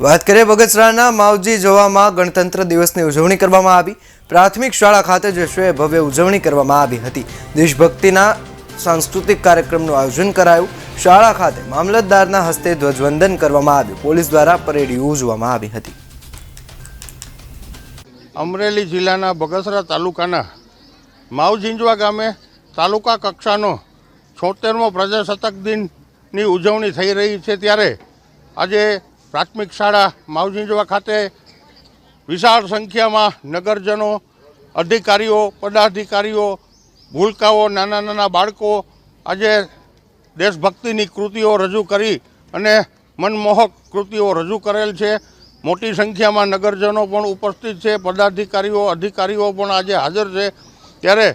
વાત કરીએ બગસરાના માવજી જોવામાં ગણતંત્ર દિવસની ઉજવણી કરવામાં આવી. પ્રાથમિક શાળા ખાતે જશોએ ભવ્ય ઉજવણી કરવામાં આવી હતી. દેશભક્તિના સાંસ્કૃતિક કાર્યક્રમનું આયોજન કરાયું. શાળા ખાતે મામલતદારના હસ્તે ધ્વજવંદન કરવામાં આવ્યું. પોલીસ દ્વારા પરેડ યોજવામાં આવી હતી. અમરેલી જિલ્લાના બગસરા તાલુકાના માવજીંજવા ગામે તાલુકા કક્ષાનો છોતેરમો પ્રજાસત્તાક દિનની ઉજવણી થઈ રહી છે. ત્યારે આજે પ્રાથમિક શાળા માવજીંજવા ખાતે વિશાળ સંખ્યામાં નગરજનો, અધિકારીઓ, પદાધિકારીઓ, ભૂલકાઓ, નાના નાના બાળકો આજે દેશભક્તિની કૃતિઓ રજૂ કરી અને મનમોહક કૃતિઓ રજૂ કરેલ છે. મોટી સંખ્યામાં નગરજનો પણ ઉપસ્થિત છે. પદાધિકારીઓ, અધિકારીઓ પણ આજે હાજર છે. ત્યારે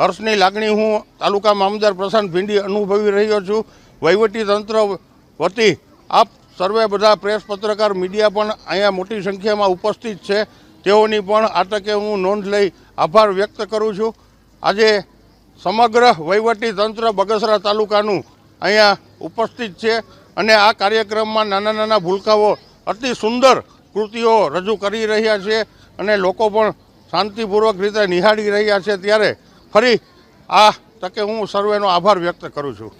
હર્ષની લાગણી હું તાલુકા મામદાર પ્રશાંત ભીંડી અનુભવી રહ્યો છું. વહીવટી તંત્ર વતી આપ સર્વે બધા પ્રેસ પત્રકાર, મીડિયા પણ અહીંયા મોટી સંખ્યામાં ઉપસ્થિત છે. તેઓની પણ આ તકે હું નોંધ લઈ આભાર વ્યક્ત કરું છું. આજે સમગ્ર વહીવટી તંત્ર બગસરા તાલુકાનું અહીંયા ઉપસ્થિત છે અને આ કાર્યક્રમમાં નાના નાના ભૂલકાઓ, અતિ સુંદર કૃતિઓ રજૂ કરી રહ્યા છે અને લોકો પણ શાંતિપૂર્વક રીતે નિહાળી રહ્યા છે. ત્યારે ફરી આ તકે હું સર્વેનો આભાર વ્યક્ત કરું છું.